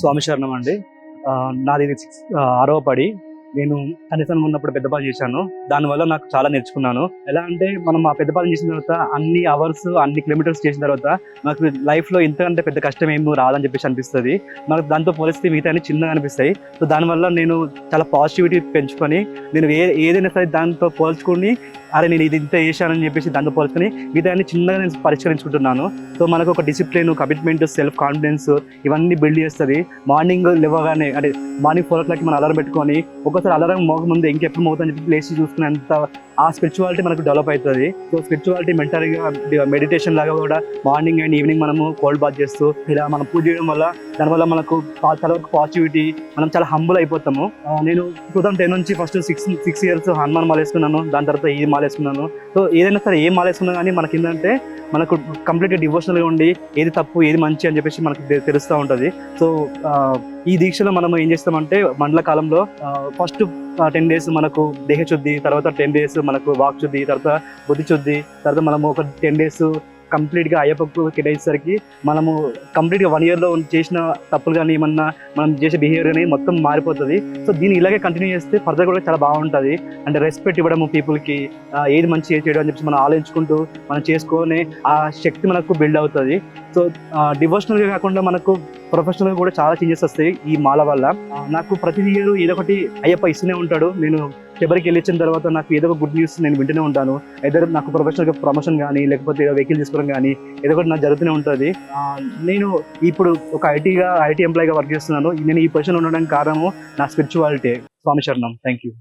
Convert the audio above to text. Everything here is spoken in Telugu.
స్వామి శరణం అండి. నాది ఇది ఆరవ పడి నేను కనీసం ఉన్నప్పుడు పెద్ద చేశాను. దానివల్ల నాకు చాలా నేర్చుకున్నాను. ఎలా అంటే మనం ఆ పెద్ద చేసిన తర్వాత అన్ని అవర్స్ అన్ని కిలోమీటర్స్ చేసిన తర్వాత నాకు లైఫ్లో ఇంతకంటే పెద్ద కష్టం ఏమి రాదని చెప్పేసి అనిపిస్తుంది. నాకు దాంతో పోలిస్తే మిగతా అన్ని చిన్నగా అనిపిస్తాయి. సో దానివల్ల నేను చాలా పాజిటివిటీ పెంచుకొని నేను ఏ ఏదైనా సరే దాంతో పోల్చుకొని అరే నేను ఇది ఇంత చేశానని చెప్పేసి దాంతో పోల్చుకొని మిగతా చిన్నగా నేను పరిష్కరించుకుంటున్నాను. సో మనకు ఒక డిసిప్లిన్ కమిట్మెంట్ సెల్ఫ్ కాన్ఫిడెన్స్ ఇవన్నీ బిల్డ్ చేస్తుంది. మార్నింగ్ లేవగానే అంటే మార్నింగ్ ఫోర్ ఓ క్లాక్ మనం అలారం పెట్టుకొని ఒకసారి అలారం మోగ ముందు ఇంకెప్పుడు మోగుతుందని చెప్పి లేచి చూసుకునేంత ఆ స్పిరిచువాలిటీ మనకు డెవలప్ అవుతుంది. సో స్పిరిచువాలిటీ మెంటల్గా మెడిటేషన్ లాగా కూడా మార్నింగ్ అండ్ ఈవినింగ్ మనము కోల్డ్ బాత్ చేస్తూ ఇలా మనం పూజ చేయడం వల్ల దానివల్ల మనకు చాలా వరకు పాజిటివిటీ మనం చాలా హంబుల్ అయిపోతాము. Uh, నేను టూ థౌసండ్ టెన్ నుంచి first six six years Hanuman మాల వేసుకున్నాను. దాని తర్వాత ఈ మాల వేసుకున్నాను. సో ఏదైనా సరే ఏ మాల వేసుకున్నా కానీ మనకి ఏంటంటే మనకు కంప్లీట్గా డివోషనల్గా ఉండి ఏది తప్పు ఏది మంచి అని చెప్పేసి మనకు తెలుస్తూ ఉంటుంది. సో uh, ఈ దీక్షలో మనం ఏం చేస్తామంటే మండల కాలంలో ఫస్ట్ టెన్ డేస్ మనకు దేహ శుద్ధి తర్వాత టెన్ డేస్ మనకు వాక్ శుద్ధి తర్వాత బుద్ధి శుద్ధి తర్వాత మనము ఒక టెన్ డేస్ కంప్లీట్గా అయ్యప్పకు కేటాయించేసరికి మనము కంప్లీట్గా వన్ ఇయర్లో చేసిన తప్పులు కానీ ఏమన్నా మనం చేసే బిహేవియర్ కానీ మొత్తం మారిపోతుంది. సో దీన్ని ఇలాగే కంటిన్యూ చేస్తే ఫర్దర్ కూడా చాలా బాగుంటుంది. అంటే రెస్పెక్ట్ ఇవ్వడము పీపుల్కి ఏది మంచి ఏది చేయడం అని చెప్పి మనం ఆలోచించుకుంటూ మనం చేసుకొని ఆ శక్తి మనకు బిల్డ్ అవుతుంది. సో డివోషనల్గా కాకుండా మనకు ప్రొఫెషనల్గా కూడా చాలా చేంజెస్ వస్తాయి ఈ మాల వల్ల. నాకు ప్రతి ఇయర్ ఏదో ఒకటి అయ్యప్ప ఇస్తూనే ఉంటాడు. నేను ఎవరికి వెళ్ళిచ్చిన తర్వాత నాకు ఏదో ఒక గుడ్ న్యూస్ నేను వింటూనే ఉంటాను. ఏదో నాకు ప్రొఫెషనల్గా ప్రమోషన్ కానీ లేకపోతే వెహికల్ తీసుకోవడం కానీ ఏదో ఒకటి నాకు జరుగుతూనే ఉంటుంది. నేను ఇప్పుడు ఒక ఐటీగా ఐటీ ఎంప్లాయీగా వర్క్ చేస్తున్నాను. నేను ఈ పొజిషన్ ఉండడానికి కారణము నా స్పిరిచువాలిటీ స్వామి శరణం. Thank you